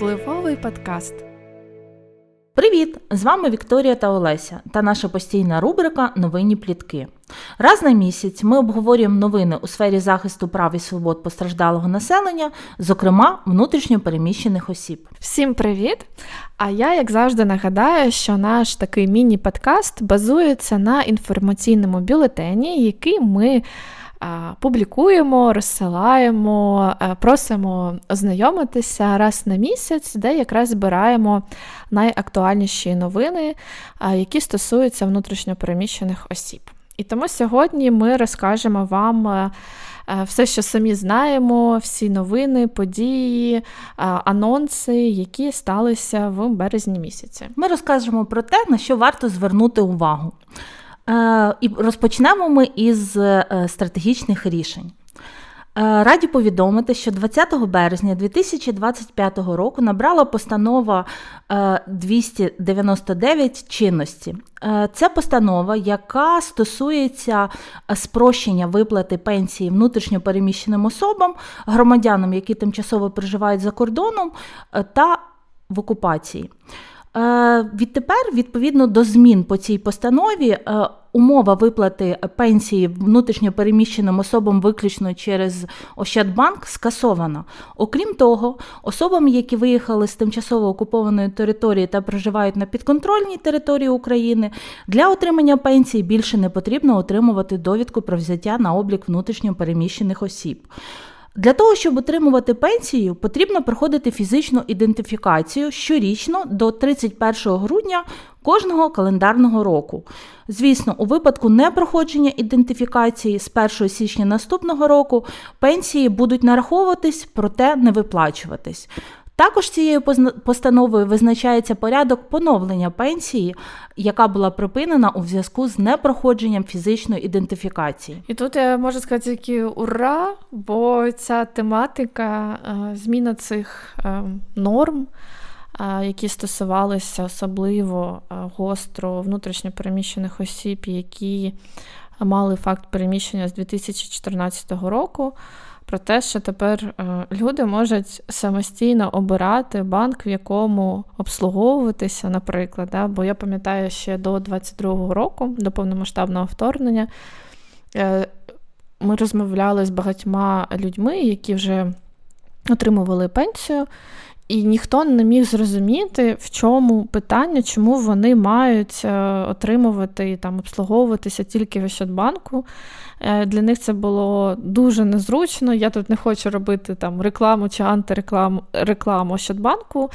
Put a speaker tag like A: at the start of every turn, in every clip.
A: Впливовий подкаст.
B: Привіт! З вами Вікторія та Олеся та наша постійна рубрика Новинні плітки. Раз на місяць ми обговорюємо новини у сфері захисту прав і свобод постраждалого населення, зокрема внутрішньо переміщених осіб.
A: Всім привіт! А я, як завжди, нагадаю, що наш такий міні-подкаст базується на інформаційному бюлетені, який ми публікуємо, розсилаємо, просимо ознайомитися раз на місяць, де якраз збираємо найактуальніші новини, які стосуються внутрішньопереміщених осіб. І тому сьогодні ми розкажемо вам. Все, що самі знаємо, всі новини, події, анонси, які сталися в березні місяці.
B: Ми розкажемо про те, на що варто звернути увагу. Е, і розпочнемо ми із е, стратегічних рішень. Е, раді повідомити, що 20 березня 2025 року набрала постанова 299 чинності. Це постанова, яка стосується спрощення виплати пенсії внутрішньопереміщеним особам, громадянам, які тимчасово проживають за кордоном та в окупації. Відтепер, відповідно до змін по цій постанові, умова виплати пенсії внутрішньопереміщеним особам виключно через Ощадбанк скасована. Окрім того, особам, які виїхали з тимчасово окупованої території та проживають на підконтрольній території України, для отримання пенсії більше не потрібно отримувати довідку про взяття на облік внутрішньопереміщених осіб. Для того, щоб отримувати пенсію, потрібно проходити фізичну ідентифікацію щорічно до 31 грудня кожного календарного року. Звісно, у випадку непроходження ідентифікації з 1 січня наступного року пенсії будуть нараховуватись, проте не виплачуватись. Також цією постановою визначається порядок поновлення пенсії, яка була припинена у зв'язку з непроходженням фізичної ідентифікації.
A: І тут я можу сказати тільки ура, бо ця тематика е, зміна цих е, норм. Е, які стосувалися особливо гостро внутрішньопереміщених осіб, які мали факт переміщення з 2014 року про те, що тепер е, люди можуть самостійно обирати банк, в якому обслуговуватися, наприклад. Да? Бо я пам'ятаю, ще до 22-го року, до повномасштабного вторгнення, е, ми розмовляли з багатьма людьми, які вже отримували пенсію. І ніхто не міг зрозуміти, в чому питання, чому вони мають е, отримувати і там обслуговуватися тільки в Ощадбанку. Е, для них це було дуже незручно. Я тут не хочу робити там рекламу чи антирекламу рекламу Ощадбанку.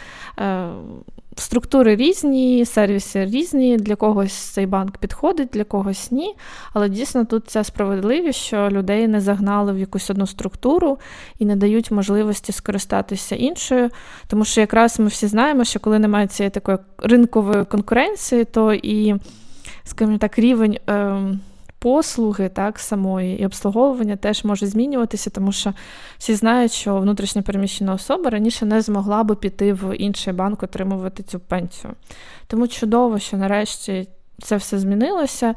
A: Структури різні, сервіси різні, для когось цей банк підходить, для когось ні. Але дійсно тут ця справедливість, що людей не загнали в якусь одну структуру і не дають можливості скористатися іншою. Тому що якраз ми всі знаємо, що коли немає цієї такої ринкової конкуренції, то і, скажімо так, рівень. Е- послуги так самої і обслуговування теж може змінюватися, тому що всі знають, що внутрішньо переміщена особа раніше не змогла би піти в інший банк отримувати цю пенсію. Тому чудово, що нарешті це все змінилося.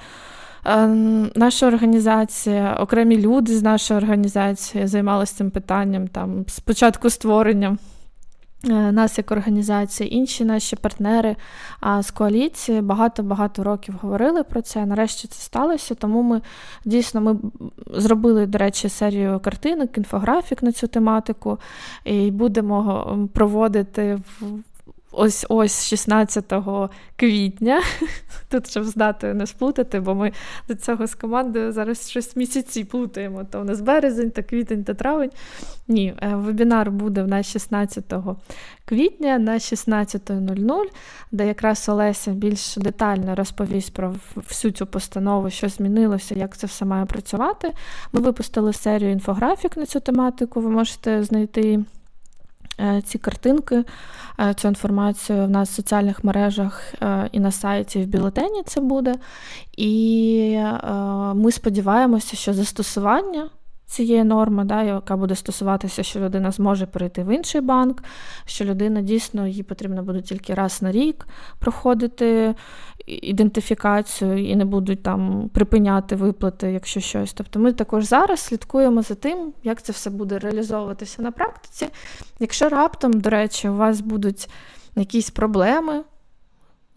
A: Е, наша організація, окремі люди з нашої організації займалися цим питанням там спочатку створення нас як організація, інші наші партнери з коаліції багато-багато років говорили про це. Нарешті це сталося, тому ми дійсно ми зробили, до речі, серію картинок, інфографік на цю тематику і будемо проводити в ось ось 16 квітня. Тут щоб з датою не сплутати, бо ми до цього з командою зараз щось місяці плутаємо. То у нас березень, то квітень, то травень. Ні, е, вебінар буде в нас 16 квітня на 16.00, де якраз Олеся більш детально розповість про всю цю постанову, що змінилося, як це все має працювати. Ми випустили серію інфографік на цю тематику. Ви можете знайти. Е, ці картинки, е, цю інформацію в нас в соціальних мережах е, і на сайті в бюлетені це буде. І ми сподіваємося, що застосування цієї норми, да, яка буде стосуватися, що людина зможе перейти в інший банк, що людина дійсно їй потрібно буде тільки раз на рік проходити ідентифікацію і не будуть там припиняти виплати, якщо щось. Тобто ми також зараз слідкуємо за тим, як це все буде реалізовуватися на практиці. Якщо раптом, до речі, у вас будуть якісь проблеми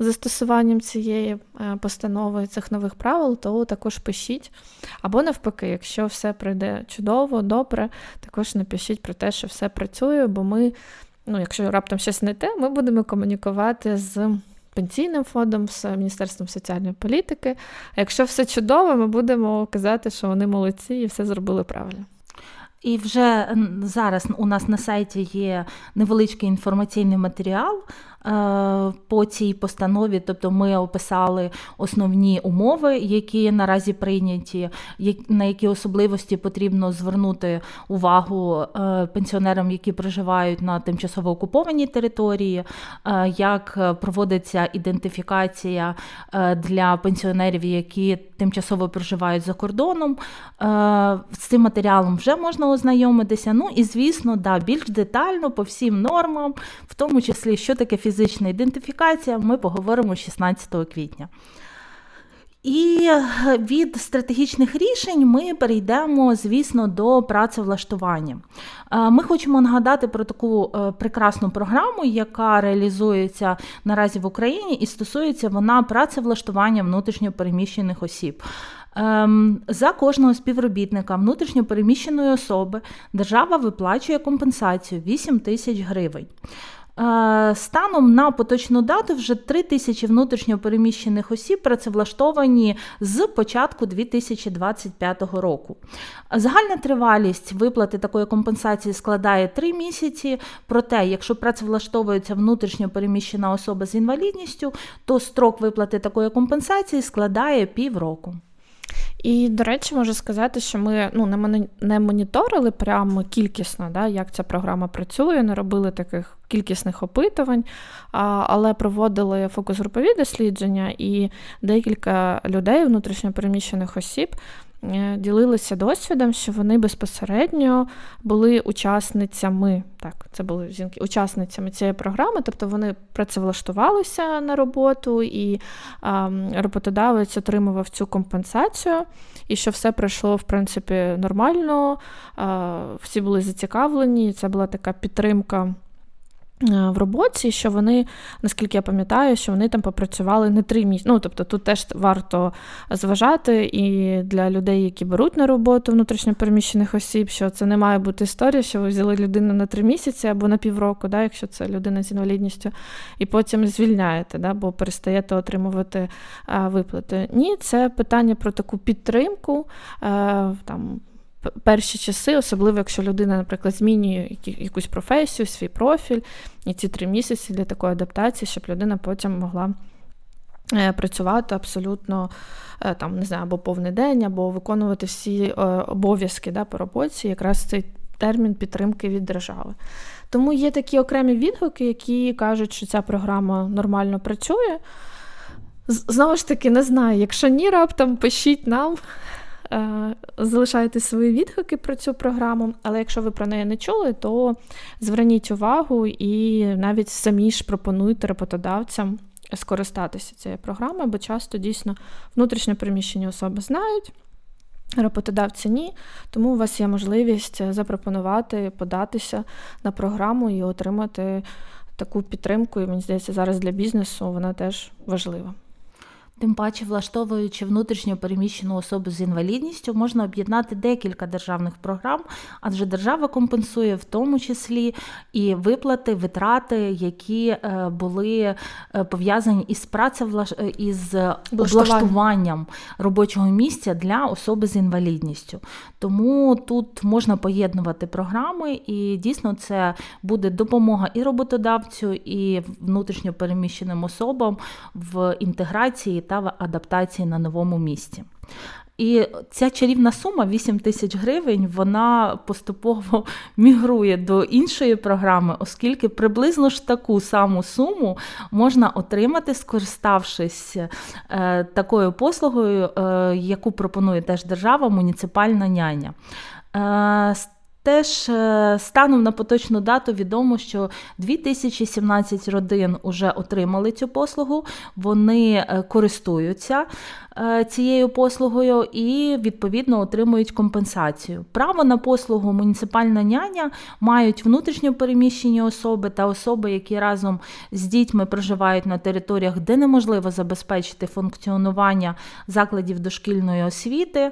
A: застосуванням цієї е, постанови цих нових правил, то також пишіть. Або навпаки, якщо все пройде чудово, добре, також напишіть про те, що все працює, бо ми, ну, якщо раптом щось не те, ми будемо комунікувати з. Пенсійним фондом, з Міністерством соціальної політики. А якщо все чудово, ми будемо казати, що вони молодці і все зробили правильно.
B: І вже зараз у нас на сайті є невеличкий інформаційний матеріал по цій постанові. Тобто ми описали основні умови, які наразі прийняті, на які особливості потрібно звернути увагу е, пенсіонерам, які проживають на тимчасово окупованій території, е, як проводиться ідентифікація для пенсіонерів, які тимчасово проживають за кордоном. З цим матеріалом вже можна ознайомитися. Ну і звісно, да, більш детально по всім нормам, в тому числі, що таке фізична ідентифікація, ми поговоримо 16 квітня. І від стратегічних рішень ми перейдемо, звісно, до працевлаштування. Ми хочемо нагадати про таку е, прекрасну програму, яка реалізується наразі в Україні, і стосується вона працевлаштування внутрішньопереміщених осіб. Ем, за кожного співробітника внутрішньопереміщеної особи держава виплачує компенсацію 8 тисяч гривень. Е, станом на поточну дату вже 3 тисячі внутрішньопереміщених осіб працевлаштовані з початку 2025 року. Загальна тривалість виплати такої компенсації складає 3 місяці. Проте, якщо працевлаштовується внутрішньопереміщена особа з інвалідністю, то строк виплати такої компенсації складає півроку.
A: І, до речі, можу сказати, що ми ну, не моніторили прямо кількісно, да, як ця програма працює, не робили таких кількісних опитувань, а, але проводили фокус-групові дослідження, і декілька людей, внутрішньопереміщених осіб, ділилися досвідом, що вони безпосередньо були учасницями, так, це були жінки, учасницями цієї програми, тобто вони працевлаштувалися на роботу, і роботодавець отримував цю компенсацію, і що все пройшло, в принципі, нормально, всі були зацікавлені, це була така підтримка. Е, в роботі, що вони, наскільки я пам'ятаю, що вони там попрацювали не три місяці. Ну, тобто тут теж варто зважати і для людей, які беруть на роботу внутрішньопереміщених осіб, що це не має бути історія, що ви взяли людину на три місяці або на півроку, да, якщо це людина з інвалідністю, і потім звільняєте, да, бо перестаєте отримувати виплати. Ні, це питання про таку підтримку. Там, перші часи, особливо якщо людина, наприклад, змінює якусь професію, свій профіль, і ці три місяці для такої адаптації, щоб людина потім могла. Е, працювати абсолютно е, там, не знаю, або повний день, або виконувати всі е, обов'язки да, по роботі, якраз цей термін підтримки від держави. Тому є такі окремі відгуки, які кажуть, що ця програма нормально працює. Знову ж таки, не знаю, якщо ні, раптом пишіть нам, залишайте свої відгуки про цю програму, але якщо ви про неї не чули, то зверніть увагу і навіть самі ж пропонуйте роботодавцям скористатися цією програмою, бо часто дійсно внутрішньо приміщені особи знають. Роботодавці ні, тому у вас є можливість запропонувати, податися на програму і отримати таку підтримку. І мені здається, зараз для бізнесу вона теж важлива.
B: Тим паче, влаштовуючи внутрішньо переміщену особу з інвалідністю, можна об'єднати декілька державних програм, адже держава компенсує в тому числі і виплати, витрати, які е, були е, пов'язані із працевлаш... Е, із облаштуванням робочого місця для особи з інвалідністю. Тому тут можна поєднувати програми, і дійсно це буде допомога і роботодавцю, і внутрішньо переміщеним особам в інтеграції та адаптації на новому місці. І ця чарівна сума 8 тисяч гривень, вона поступово мігрує до іншої програми, оскільки приблизно ж таку саму суму можна отримати, скориставшись е, такою послугою, е, яку пропонує теж держава, муніципальна няня. Е, Теж е, станом на поточну дату відомо, що 2017 родин вже отримали цю послугу, вони е, користуються цією послугою і відповідно отримують компенсацію. Право на послугу муніципальна няня мають внутрішньо переміщені особи та особи, які разом з дітьми проживають на територіях, де неможливо забезпечити функціонування закладів дошкільної освіти. Е,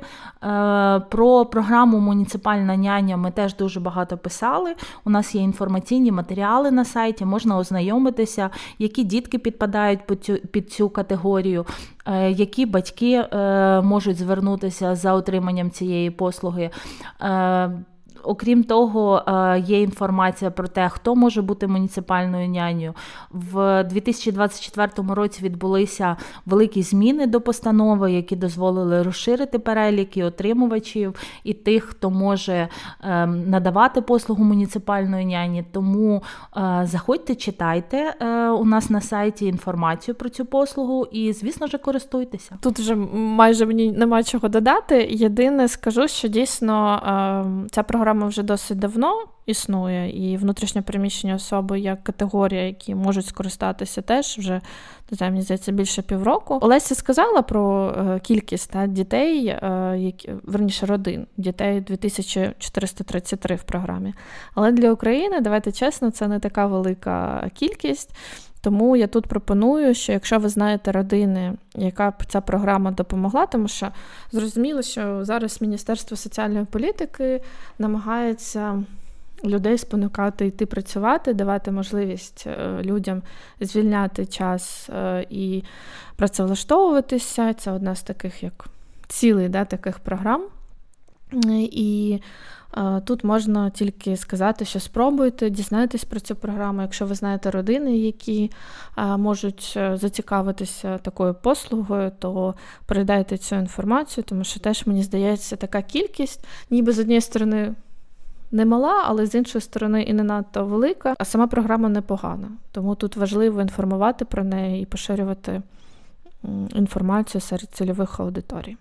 B: Про програму Муніципальна няня ми теж дуже багато писали. У нас є інформаційні матеріали на сайті, можна ознайомитися, які дітки підпадають під цю, під цю категорію, е, які батьки е, можуть звернутися за отриманням цієї послуги. Окрім того, е, є інформація про те, хто може бути муніципальною нянею. В 2024 році відбулися великі зміни до постанови, які дозволили розширити перелік і отримувачів і тих, хто може е, надавати послугу муніципальної няні. Тому е, заходьте, читайте е, у нас на сайті інформацію про цю послугу і, звісно ж, користуйтеся.
A: Тут вже майже мені нема чого додати. Єдине скажу, що дійсно е, ця програма вже досить давно існує, і внутрішньо переміщені особи як категорія, які можуть скористатися, теж вже не знаю, мені здається, більше півроку. Олеся сказала про е, кількість та, дітей, е, які верніше родин, дітей 2433 в програмі. Але для України, давайте чесно, це не така велика кількість. Тому я тут пропоную, що якщо ви знаєте родини, яка б ця програма допомогла, тому що зрозуміло, що зараз Міністерство соціальної політики намагається людей спонукати йти працювати, давати можливість е, людям звільняти час е, і працевлаштовуватися. Це одна з таких як цілей да, таких програм. І е, тут можна тільки сказати, що спробуйте, дізнайтесь про цю програму, якщо ви знаєте родини, які можуть е, зацікавитися такою послугою, то передайте цю інформацію, тому що теж мені здається, така кількість, ніби з однієї сторони. Немала, але з іншої сторони і не надто велика, а сама програма непогана. Тому тут важливо інформувати про неї і поширювати інформацію серед цільових аудиторій.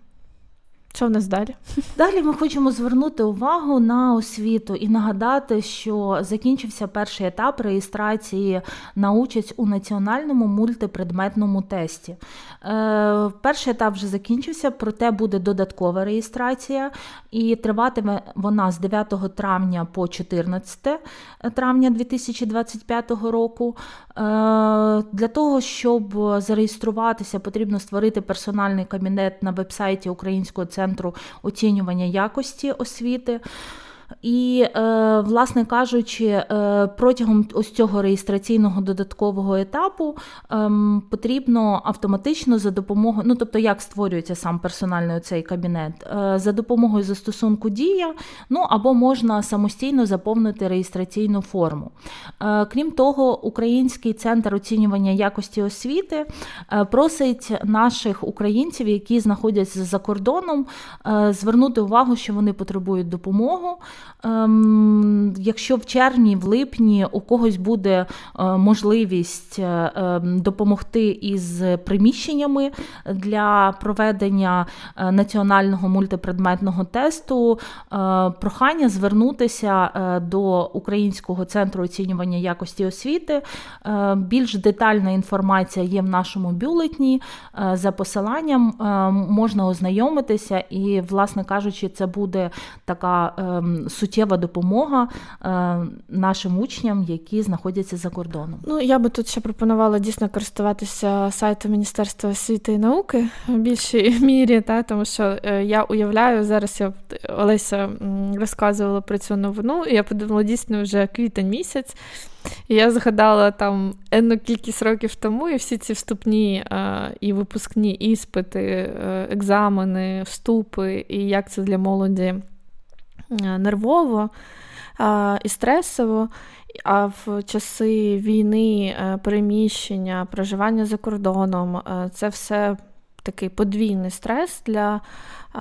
A: Що в нас далі?
B: Далі ми хочемо звернути увагу на освіту і нагадати, що закінчився перший етап реєстрації на участь у національному мультипредметному тесті. Е, перший етап вже закінчився, проте буде додаткова реєстрація, і триватиме вона з 9 травня по 14 травня 2025 року. Е, для того, щоб зареєструватися, потрібно створити персональний кабінет на вебсайті Українського центру оцінювання якості освіти. І, е, власне кажучи, е, протягом ось цього реєстраційного додаткового етапу ем, потрібно автоматично за допомогою, ну тобто, як створюється сам персональний цей кабінет, Е, за допомогою застосунку Дія, ну або можна самостійно заповнити реєстраційну форму. Крім того, Український центр оцінювання якості освіти просить наших українців, які знаходяться за кордоном, звернути увагу, що вони потребують допомогу. Ем, Якщо в червні, в липні у когось буде е, можливість е, ем, допомогти із приміщеннями для проведення е, національного мультипредметного тесту, прохання звернутися до Українського центру оцінювання якості освіти. Більш детальна інформація є в нашому бюлетні. За посиланням е, можна ознайомитися, і, власне кажучи, це буде така ем, суттєва допомога е, нашим учням, які знаходяться за кордоном.
A: Ну, я би тут ще пропонувала дійсно користуватися сайтом Міністерства освіти і науки в більшій мірі, та, тому що е, я уявляю, зараз я Олеся розказувала про цю новину, і я подумала, дійсно вже квітень місяць. І я згадала там енну кількість років тому, і всі ці вступні е, і випускні іспити, е, екзамени, вступи, і як це для молоді нервово е, і стресово. А в часи війни, е, переміщення, проживання за кордоном е, це все такий подвійний стрес для, е,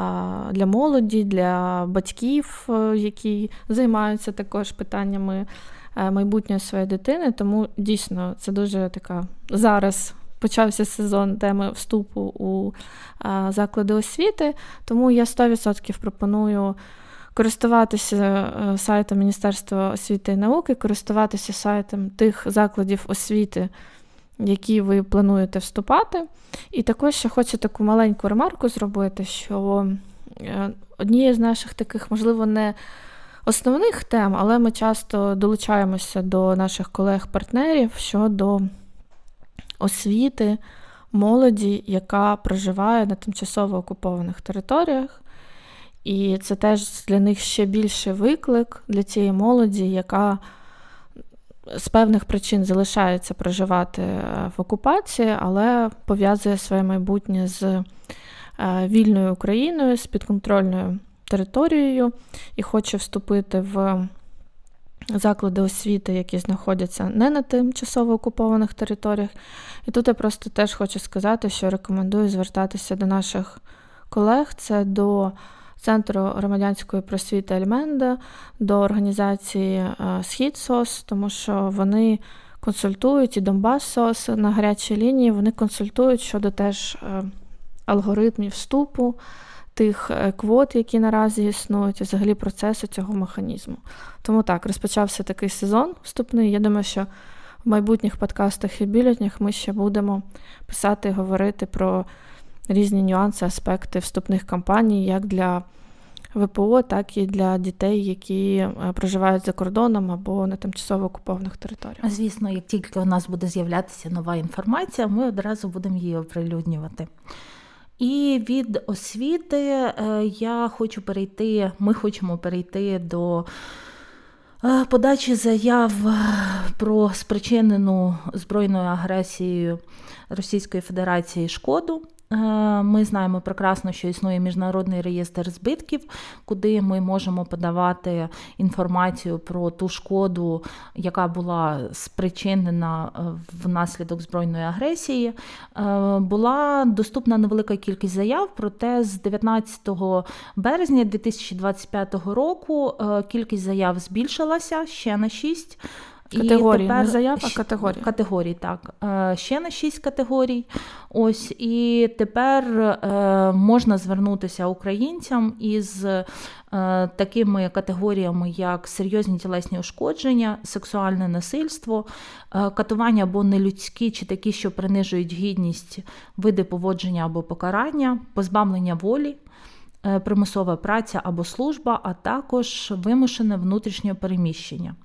A: для молоді, для батьків, е, які займаються також питаннями е, майбутньої своєї дитини. Тому дійсно це дуже така зараз. Почався сезон теми вступу у заклади освіти, тому я 100% пропоную користуватися е, сайтом Міністерства освіти і науки, користуватися сайтом тих закладів освіти, які ви плануєте вступати. І також ще хочу таку маленьку ремарку зробити, що е, однією з наших таких, можливо, не основних тем, але ми часто долучаємося до наших колег-партнерів щодо освіти молоді, яка проживає на тимчасово окупованих територіях. І це теж для них ще більший виклик для цієї молоді, яка з певних причин залишається проживати е, в окупації, але пов'язує своє майбутнє з е, вільною Україною, з підконтрольною територією і хоче вступити в заклади освіти, які знаходяться не на тимчасово окупованих територіях. І тут я просто теж хочу сказати, що рекомендую звертатися до наших колег. Це до Центру громадянської просвіти Альменда, до організації е, Схід СОС, тому що вони консультують і Донбас СОС на гарячій лінії, вони консультують щодо теж е, алгоритмів вступу, тих е, квот, які наразі існують, і взагалі процесу цього механізму. Тому так, розпочався такий сезон вступний. Я думаю, що в майбутніх подкастах і бюлетнях ми ще будемо писати і говорити про різні нюанси, аспекти вступних кампаній, як для ВПО, так і для дітей, які е, проживають за кордоном або на тимчасово окупованих територіях.
B: Звісно, як тільки у нас буде з'являтися нова інформація, ми одразу будемо її оприлюднювати. І від освіти е, я хочу перейти, ми хочемо перейти до е, подачі заяв про спричинену збройною агресією Російської Федерації шкоду. Е, Ми знаємо прекрасно, що існує міжнародний реєстр збитків, куди ми можемо подавати інформацію про ту шкоду, яка була спричинена е, внаслідок збройної агресії. Е, Була доступна невелика кількість заяв, проте з 19 березня 2025 року кількість заяв збільшилася ще на 6.
A: Категорії, не заяв, а
B: щ-
A: категорії.
B: Так. Е, Ще на 6 категорій. Ось і тепер е, можна звернутися українцям із е, такими категоріями, як серйозні тілесні ушкодження, сексуальне насильство, катування або нелюдські, чи такі, що принижують гідність, види поводження або покарання, позбавлення волі. Примусова праця або служба, а також вимушене внутрішнє переміщення.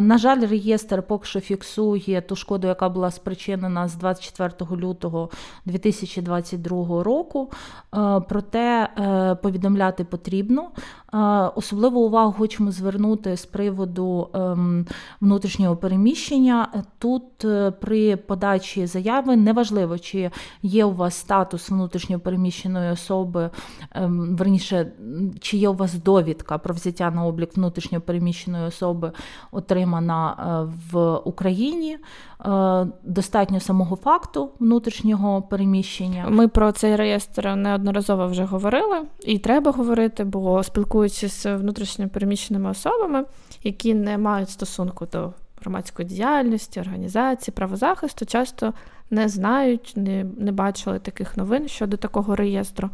B: На жаль, реєстр поки що фіксує ту шкоду, яка була спричинена з 24 лютого 2022 року. Проте е, повідомляти потрібно. Особливу увагу хочемо звернути з приводу ем, внутрішнього переміщення. Тут е, при подачі заяви неважливо, чи є у вас статус внутрішньо переміщеної особи, ем, верніше, чи є у вас довідка про взяття на облік внутрішньо переміщеної особи, отримана е, в Україні. Е, Достатньо самого факту внутрішнього переміщення.
A: Ми про цей реєстр неодноразово вже говорили, і треба говорити, бо спілкуючись з внутрішньо переміщеними особами, які не мають стосунку до громадської діяльності, організації, правозахисту, часто не знають, не, не бачили таких новин щодо такого реєстру.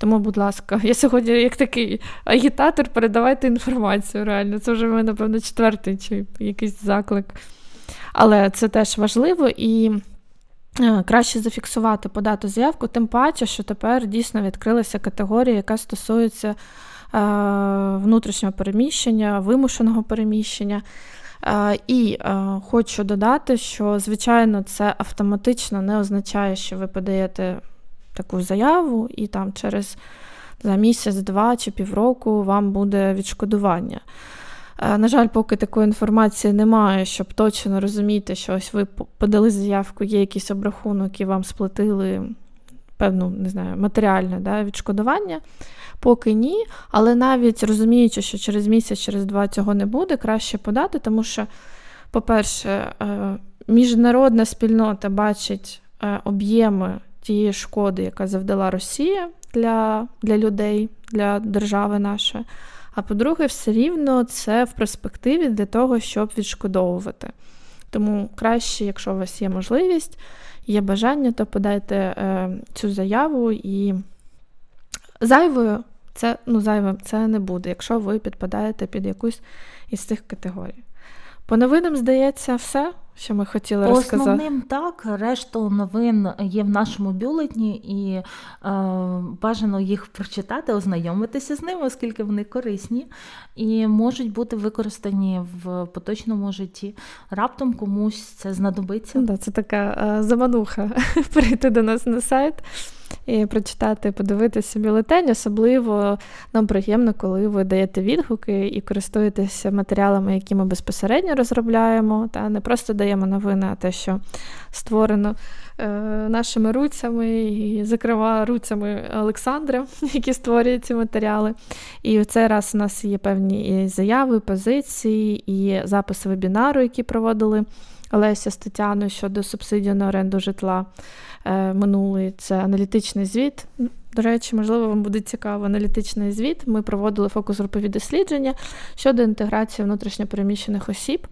A: Тому, будь ласка, я сьогодні як такий агітатор, передавайте інформацію. Реально, це вже в мене, напевно, четвертий чи якийсь заклик. Але це теж важливо і е, краще зафіксувати, подати заявку, тим паче, що тепер дійсно відкрилася категорія, яка стосується внутрішнього переміщення, вимушеного переміщення. Е, І е, хочу додати, що, звичайно, це автоматично не означає, що ви подаєте таку заяву, і там через за місяць, два чи півроку вам буде відшкодування. Е, На жаль, поки такої інформації немає, щоб точно розуміти, що ось ви подали заявку, є якийсь обрахунок і вам сплатили певну, не знаю, матеріальне да, відшкодування. Поки ні, але навіть розуміючи, що через місяць, через два цього не буде, краще подати, тому що, по-перше, е, міжнародна спільнота бачить е, об'єми тієї шкоди, яка завдала Росія для, для людей, для держави нашої. А по-друге, все рівно це в перспективі для того, щоб відшкодовувати. Тому краще, якщо у вас є можливість, є бажання, то подайте е, цю заяву і зайвою Це ну, зайвим це не буде, якщо ви підпадаєте під якусь із цих категорій. По новинам, здається, все, що ми хотіли розказати.
B: Основним так, решту новин є в нашому бюлетні, і е, бажано їх прочитати, ознайомитися з ними, оскільки вони корисні і можуть бути використані в поточному житті. Раптом комусь це знадобиться.
A: Да, це така е, замануха прийти до нас на сайт і прочитати, подивитися бюлетень. Особливо нам приємно, коли ви даєте відгуки і користуєтеся матеріалами, які ми безпосередньо розробляємо. Та не просто даємо новини, а те, що створено е, нашими руцями, і, зокрема, руцями Олександра, які створюють ці матеріали. І в цей раз у нас є певні заяви, позиції, і записи вебінару, які проводили. Олеся з Тетяною щодо субсидії на оренду житла е, минулий. Це аналітичний звіт. До речі, можливо, вам буде цікаво аналітичний звіт. Ми проводили фокус-групові дослідження щодо інтеграції внутрішньопереміщених осіб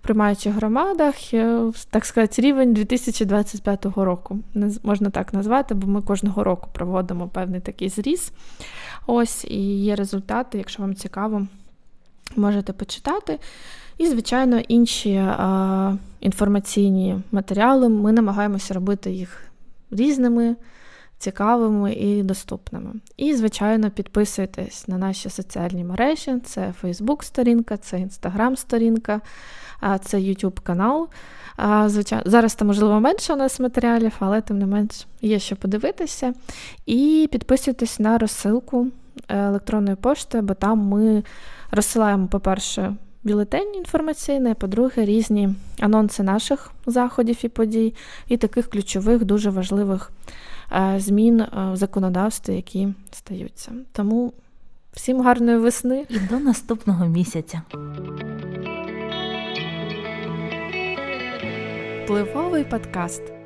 A: приймаючих громадах, е, так сказати, рівень 2025 року. Можна так назвати, бо ми кожного року проводимо певний такий зріз. Ось і є результати, якщо вам цікаво, можете почитати. І, звичайно, інші а, інформаційні матеріали. Ми намагаємося робити їх різними, цікавими і доступними. І, звичайно, підписуйтесь на наші соціальні мережі: це Facebook-сторінка, це Instagram-сторінка, це YouTube канал. Звичайно, зараз там, можливо, менше у нас матеріалів, але тим не менш є що подивитися. І підписуйтесь на розсилку е, електронної пошти, бо там ми розсилаємо, по-перше, бюлетень інформаційний, по-друге, різні анонси наших заходів і подій, і таких ключових, дуже важливих змін е, в законодавстві, які стаються. Тому всім гарної весни.
B: І до наступного місяця.
A: Пливовий подкаст.